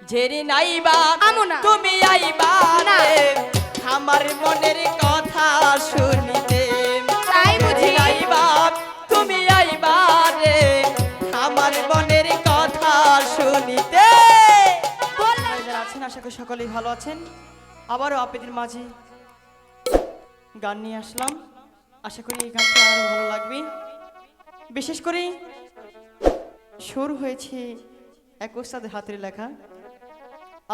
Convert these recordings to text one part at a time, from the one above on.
ঝেরি নাইবা। তুমি আইবা আমার মনের কথা শুনিতে তাই বুঝি? তুমি আইবা রে। আমার মনের কথা শুনিতে। আছেন আশা করি সকলেই ভালো আছেন। আবারও আপনাদের মাঝে গান নিয়ে আসলাম। আশা করি এই গানটা আরও ভালো লাগবে। বিশেষ করে সুর হয়েছে এক ওস্তাদের হাতের লেখা।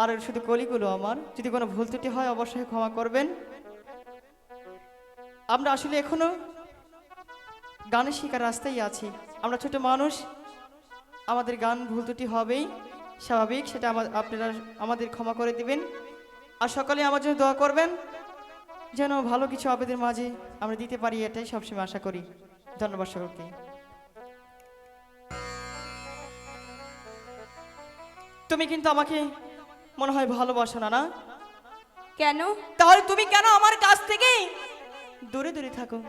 আর শুধু কলিগুলো আমার। যদি কোনো ভুল ত্রুটি হয়, অবশ্যই ক্ষমা করবেন। আমরা আসলে এখনও গানের শিকার রাস্তায় আছি। আমরা ছোট মানুষ, আমাদের গান ভুল ত্রুটি হবেই, স্বাভাবিক, সেটা আপনারা আমাদের ক্ষমা করে দিবেন। আর সকালে আমার জন্য দোয়া করবেন, যেন ভালো কিছু আবেদের মাঝে আমরা দিতে পারি, এটাই সবসময় আশা করি। ধন্যবাদ সকলকে। তুমি কিন্তু আমাকে মনে হয় ভালোবাসো না না? কেন? তাহলে তুমি কেন আমার কাছ থেকে? দূরে দূরে থাকো।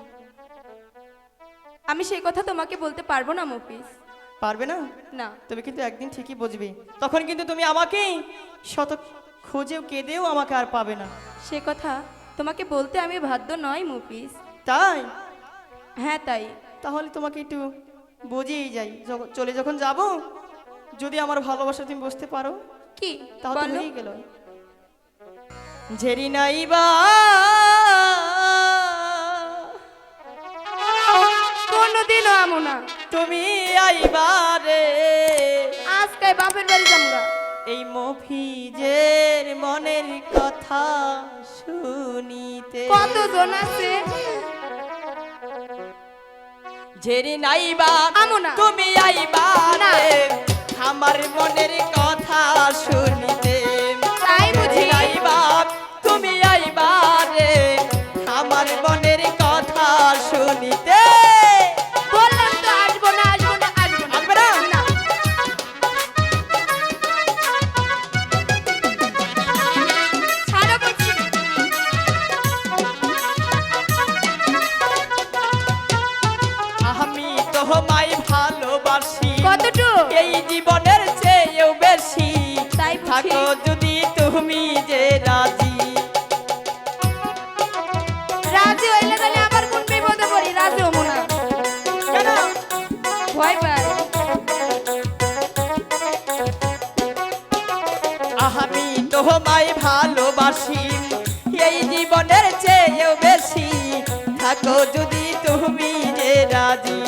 আমি সেই কথা তোমাকে বলতে পারব না মফিস পারবে না? না। তুমি কিন্তু একদিন ঠিকই বুঝবে। তখন কিন্তু তুমি আমাকে শত খুঁজেও কেঁদেও আমাকে আর পাবে না। সে কথা তোমাকে বলতে আমি বাধ্য নয় মফিস তাই? হ্যাঁ তাই। তাহলে তোমাকে একটু বুঝিয়েই যাই। চলে যখন যাব যদি আমার ভালোবাসা তুমি বুঝতে পারো। কি? তো বলো। হয়েই গেল। ঝেরি নাইবা কোনোদিনও আমো না। তুমি আইবা রে। আজকে বাপের বাড়ি যামগা এই মফিজের মনের কথা শুনিতে। কতজন আছে? ঝেরি নাইবা আমো না। তুমি আইবা জীবনের চেয়েও বেশি। তাই থাকো যদি তুমি যে রাজি। রাজি হইলে তাহলে আবার কোন বিপদে পড়ি? রাজি হব না। কেন? ভয় পাই আমি তোমায় ভালোবাসি। এই জীবনের চেয়েও বেশি। থাকো যদি তুমি যে রাজি।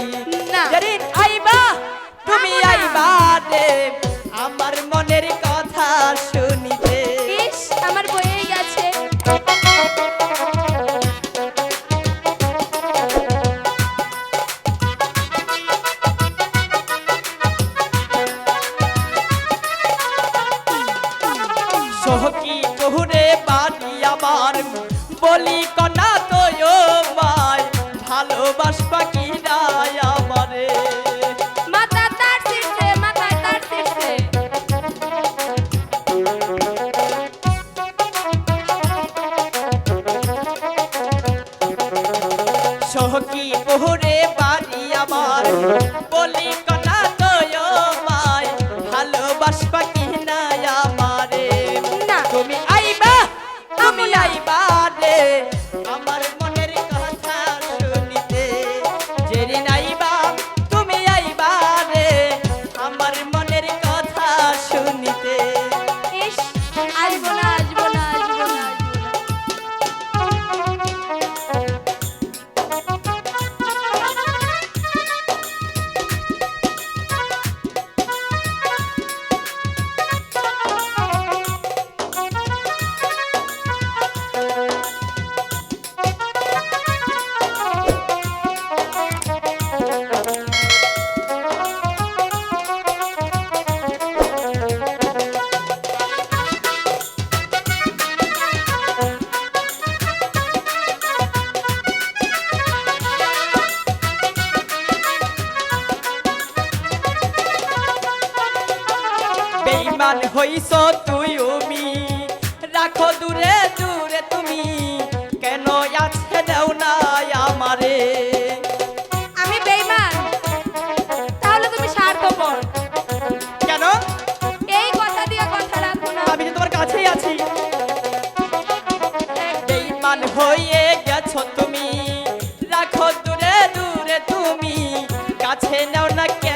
সহকি কহুরে বাড়ি আমার। বলি কনা তো মায় ভালোবাসবা কি নাই আমারে। সহকি কহুরে বাড়ি আমার। বলি বেঈমান হইছ তুমি রাখো দূরে দূরে তুমি। কেন আছে দেও নাই আমারে? আমি তাহলে তুমি স্বার্থপর। কেন? এই কথা দিয়ে কথা রাখো না। আমি তোমার কাছেই আছি। বেইমান হয়ে গেছো তুমি। রাখো দূরে দূরে তুমি। কাছে নাও না কেন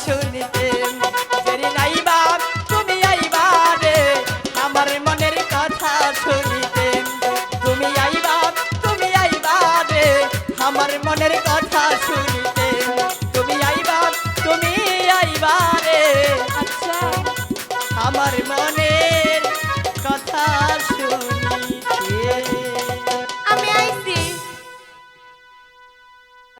আইবা